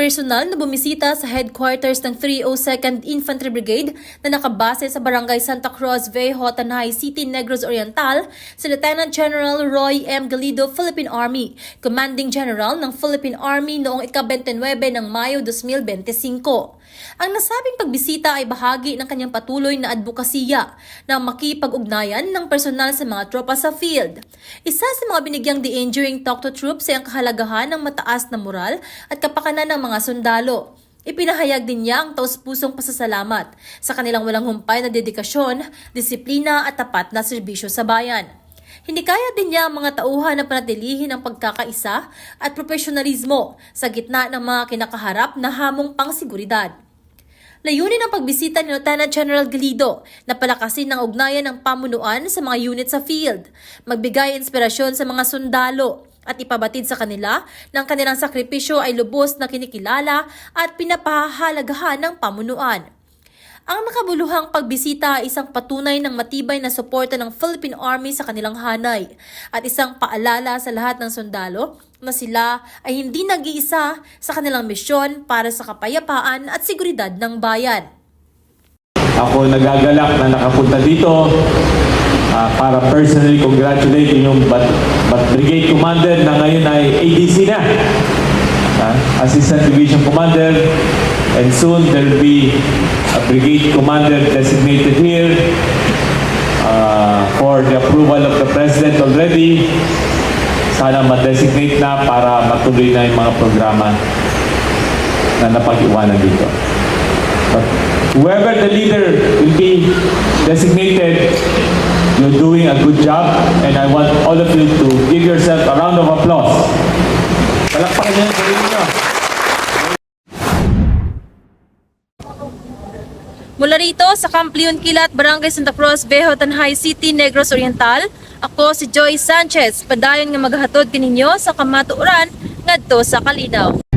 personal na bumisita sa headquarters ng 302nd Infantry Brigade na nakabase sa Barangay Santa Cruz, Viejo, Tanay City, Negros Oriental, si Lieutenant General Roy M. Galido, Philippine Army, Commanding General ng Philippine Army noong ika-29 ng Mayo 2025. Ang nasabing pagbisita ay bahagi ng kanyang patuloy na advokasya na makipag-ugnayan ng personal sa mga tropa sa field. Isa sa mga binigyang diin during Talk to Troops ay ang kahalagahan ng mataas na moral at kapakanan ng mga sundalo. Ipinahayag din niya ang taus-pusong pasasalamat sa kanilang walang humpay na dedikasyon, disiplina at tapat na serbisyo sa bayan. Hindi kaya din niya ang mga tauhan na panatilihin ang pagkakaisa at profesionalismo sa gitna ng mga kinakaharap na hamong pangsiguridad. Layunin ng pagbisita ni Lieutenant General Galido na palakasin ng ugnayan ng pamunuan sa mga unit sa field, magbigay inspirasyon sa mga sundalo, at ipabatid sa kanila ng kanilang sakripisyo ay lubos na kinikilala at pinapahalagahan ng pamunuan. Ang makabuluhang pagbisita ay isang patunay ng matibay na suporta ng Philippine Army sa kanilang hanay at isang paalala sa lahat ng sundalo na sila ay hindi nag-iisa sa kanilang misyon para sa kapayapaan at seguridad ng bayan. Ako nagagalak na nakapunta dito ah, para personally congratulate yung Bat, Bat Brigade Commander na ngayon ay ADC na. Ah, Assistant Division Commander. And soon there will be a Brigade Commander designated here ah, for the approval of the President already. Sana ma-designate na para matuloy na yung mga programa na napag-iwanan dito. But whoever the leader will be designated, you're doing a good job, and I want all of you to give yourself a round of applause. Palakpakan niyo yung sarili niyo. Mula rito sa Camp Leon Kilat, Barangay Santa Cruz, Bejo, Tanhay City, Negros Oriental, ako si Joy Sanchez, padayon nga maghatod kaninyo sa kamatuoran ngadto sa Kalinaw.